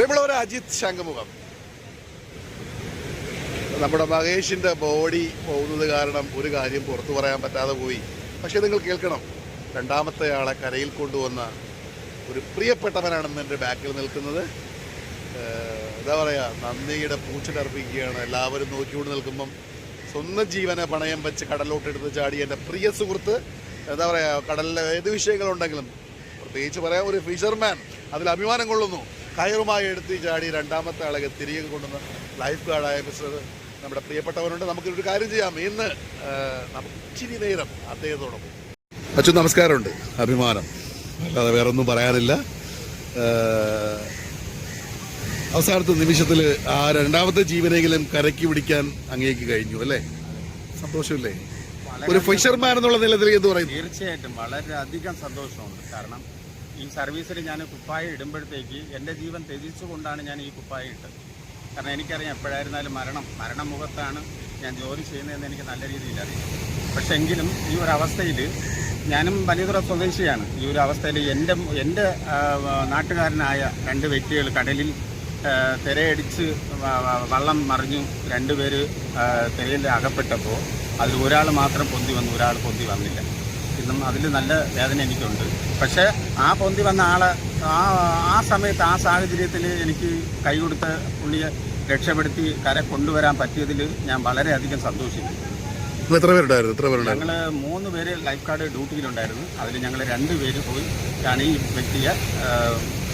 പ്രിയമുള്ളവർ അജിത് ശംഖമുഖം. നമ്മുടെ മഹേഷിന്റെ ബോഡി പോകുന്നത് കാരണം ഒരു കാര്യം പുറത്തു പറയാൻ പറ്റാതെ പോയി. പക്ഷെ നിങ്ങൾ കേൾക്കണം രണ്ടാമത്തെ ആളെ കരയിൽ കൊണ്ടുവന്ന ഒരു പ്രിയപ്പെട്ടവനാണെന്ന് എന്റെ ബാക്കിൽ നിൽക്കുന്നത്. എന്താ പറയുക നന്ദിയുടെ പൂച്ചിട്ടർപ്പിക്കുകയാണ് എല്ലാവരും നോക്കിക്കൊണ്ട് നിൽക്കുമ്പം സ്വന്തം ജീവനെ പണയം വെച്ച് കടലോട്ടെടുത്ത് ചാടി എന്റെ പ്രിയ സുഹൃത്ത് എന്താ പറയുക കടലിലെ ഏത് വിഷയങ്ങളുണ്ടെങ്കിലും പ്രത്യേകിച്ച് പറയാം ഒരു ഫിഷർമാൻ അതിൽ അഭിമാനം കൊള്ളുന്നു. കയറുമായി എടുത്ത് ചാടി രണ്ടാമത്തെ ആളെ തിരികെ കൊണ്ടുവന്ന ലൈഫ് ഗാർഡായ മിസ്റ്റർ നമ്മുടെ പ്രിയപ്പെട്ടവനുണ്ട്. നമുക്കൊരു കാര്യം ചെയ്യാം. ഇന്ന് നമുക്ക് ഇച്ചിരി നേരം അദ്ദേഹത്തോടൊപ്പം. അച്ഛൻ നമസ്കാരമുണ്ട്. അഭിമാനം. അല്ലാതെ വേറെ ഒന്നും പറയാനില്ല അവസാനത്തെ നിമിഷത്തിൽ ആ രണ്ടാമത്തെ ജീവനെങ്കിലും കരക്കി പിടിക്കാൻ അങ്ങേക്ക് കഴിഞ്ഞു അല്ലേ? സന്തോഷമില്ലേ? ഒരു ഫിഷർമാൻ എന്നുള്ള നിലയിൽ എന്ത് പറയും തീർച്ചയായിട്ടും വളരെയധികം സന്തോഷമുണ്ട്. കാരണം ഈ സർവീസിൽ ഞാൻ കുപ്പായ ഇടുമ്പോഴത്തേക്ക് എന്റെ ജീവൻ ത്യജിച്ചുകൊണ്ടാണ് ഞാൻ ഈ കുപ്പായ ഇട്ടത്. കാരണം എനിക്കറിയാം എപ്പോഴായിരുന്നാലും മരണം മരണമുഖത്താണ് ഞാൻ ജോലി ചെയ്യുന്നതെന്ന് എനിക്ക് നല്ല രീതിയിൽ അറിയാം. പക്ഷെ എങ്കിലും ഈ ഒരു അവസ്ഥയിൽ ഞാനും വലിയതുറ സ്വദേശിയാണ്. ഈ ഒരു അവസ്ഥയിൽ എന്റെ എന്റെ നാട്ടുകാരനായ രണ്ട് വ്യക്തികൾ കടലിൽ തിരയടിച്ച് വള്ളം മറിഞ്ഞു രണ്ടുപേര് തിരയിൽ അകപ്പെട്ടപ്പോൾ അതിൽ ഒരാൾ മാത്രം പൊന്തി വന്നു ഒരാൾ പൊന്തി വന്നില്ല. ഇന്നും അതിൽ നല്ല വേദന എനിക്കുണ്ട്. പക്ഷേ ആ പൊന്തി വന്ന ആളെ ആ ആ സമയത്ത് ആ സാഹചര്യത്തിൽ എനിക്ക് കൈ കൊടുത്ത പുള്ളിയെ രക്ഷപ്പെടുത്തി കര കൊണ്ടുവരാൻ പറ്റിയതിൽ ഞാൻ വളരെയധികം സന്തോഷിക്കുന്നു. എത്ര പേരുണ്ടായിരുന്നു? എത്ര പേരുണ്ടായിരുന്നു? ഞങ്ങൾ മൂന്ന് പേര് ലൈഫ് ഗാർഡ് ഡ്യൂട്ടിയിലുണ്ടായിരുന്നു. അതിൽ ഞങ്ങൾ രണ്ട് പേര് പോയി ആണ് ഈ വ്യക്തിയെ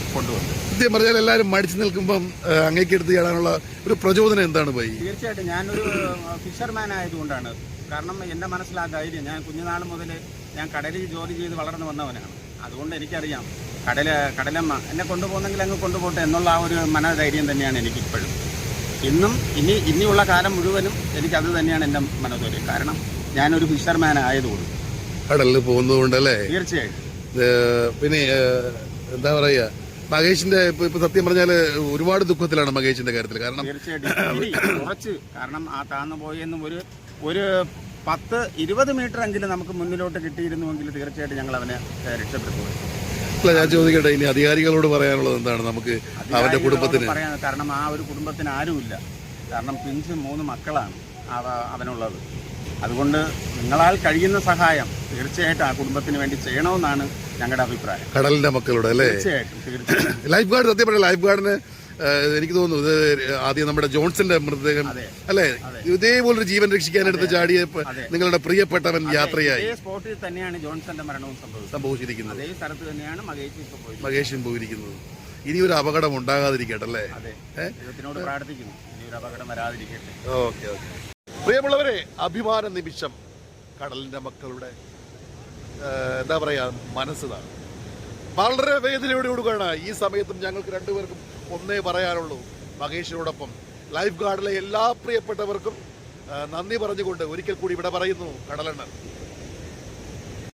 ആ, കൊണ്ടുവന്നത്. സത്യം പറഞ്ഞാൽ എല്ലാവരും മടിച്ചു നിൽക്കുമ്പം അങ്ങേക്ക് എടുത്ത് ചെയ്യാനുള്ള ഒരു പ്രചോദനം എന്താണ് പോയി? തീർച്ചയായിട്ടും ഞാനൊരു ഫിഷർമാൻ ആയതുകൊണ്ടാണ്. കാരണം എന്റെ മനസ്സിലാ ആ ധൈര്യം. ഞാൻ കുഞ്ഞുനാൾ മുതൽ ഞാൻ കടലിൽ ജോലി ചെയ്ത് വളർന്നു വന്നവനാണ്. അതുകൊണ്ട് എനിക്കറിയാം. കടല കടലമ്മ എന്നെ കൊണ്ടുപോകുന്നെങ്കിൽ അങ്ങ് കൊണ്ടുപോട്ടെ എന്നുള്ള ആ ഒരു മനോധൈര്യം തന്നെയാണ് എനിക്കിപ്പോഴും. ഇന്നും ഇനി ഇനിയുള്ള കാലം മുഴുവനും എനിക്കത് തന്നെയാണ് എന്റെ മനോധൈര്യം. കാരണം ഞാനൊരു ഫിഷർമാൻ ആയതുകൊണ്ട്. കടലിൽ പോകുന്നതുകൊണ്ടല്ലേ? തീർച്ചയായിട്ടും. പിന്നെ എന്താ പറയുക? മഹേഷിന്റെ ഇപ്പൊ സത്യം പറഞ്ഞാൽ ഒരുപാട് ദുഃഖത്തിലാണ് മഹേഷിന്റെ കാര്യത്തിൽ കാരണം തീർച്ചയായിട്ടും. കുറച്ച് കാരണം ആ താന്നു പോയെന്നും ഒരു ഒരു പത്ത് ഇരുപത് മീറ്റർ എങ്കിലും നമുക്ക് മുന്നിലോട്ട് കിട്ടിയിരുന്നുവെങ്കിൽ തീർച്ചയായിട്ടും ഞങ്ങൾ അവനെ രക്ഷപ്പെടുത്തുമായിരുന്നു അല്ല ഞാൻ ചോദിക്കട്ടെ ഇനി അധികാരികളോട് പറയാനുള്ളത് എന്താണ് നമുക്ക് അവന്റെ കുടുംബത്തിന്? പറയാൻ കാരണം ആ ഒരു കുടുംബത്തിന് ആരുമില്ല. കാരണം പിഞ്ച് മൂന്ന് മക്കളാണ് അവനുള്ളത്. അതുകൊണ്ട് നിങ്ങളാൽ കഴിയുന്ന സഹായം തീർച്ചയായിട്ടും ആ കുടുംബത്തിന് വേണ്ടി ചെയ്യണമെന്നാണ് ഞങ്ങളുടെ അഭിപ്രായം. കടലിന്റെ മക്കളുടെ അല്ലേ? തീർച്ചയായിട്ടും തീർച്ചയായിട്ടും. ലൈഫ് ഗാർഡ് സത്യം പറഞ്ഞാൽ ലൈഫ് ഗാർഡിന് എനിക്ക് തോന്നുന്നു ഇത് ആദ്യം നമ്മുടെ ജോൺസന്റെ മൃതദേഹം അല്ലെ? ഇതേപോലൊരു ജീവൻ രക്ഷിക്കാൻ എടുത്ത് ചാടിയ നിങ്ങളുടെ പ്രിയപ്പെട്ടവൻ യാത്രയായി. സ്പോട്ടിൽ തന്നെയാണ് ജോൺസന്റെ മരണവും സംഭവിച്ചിരിക്കുന്നത്. അതേ സ്ഥലത്ത് തന്നെയാണ് മകേഷ് പോയിരിക്കുന്നത്. ഇനി ഒരു അപകടം ഉണ്ടാകാതിരിക്കട്ടെ അല്ലേ? പ്രാർത്ഥിക്കുന്നു. ഇനി ഒരു അപകടം വരാതിരിക്കട്ടെ. Okay okay. പ്രിയമുള്ളവരെ അഭിമാന നിമിഷം കടലിന്റെ മക്കളുടെ എന്താ പറയുക മനസ്സിതാണ്. വളരെ വേദനയോടെ കൊടുക്കുകയാണ് ഈ സമയത്തും ഞങ്ങൾക്ക് രണ്ടുപേർക്കും ഒന്നേ പറയാനുള്ളൂ. മഹേഷിനോടൊപ്പം ലൈഫ് ഗാർഡിലെ എല്ലാ പ്രിയപ്പെട്ടവർക്കും നന്ദി പറഞ്ഞുകൊണ്ട് ഒരിക്കൽ കൂടി ഇവിടെ പറയുന്നു കടലണ്ണൻ.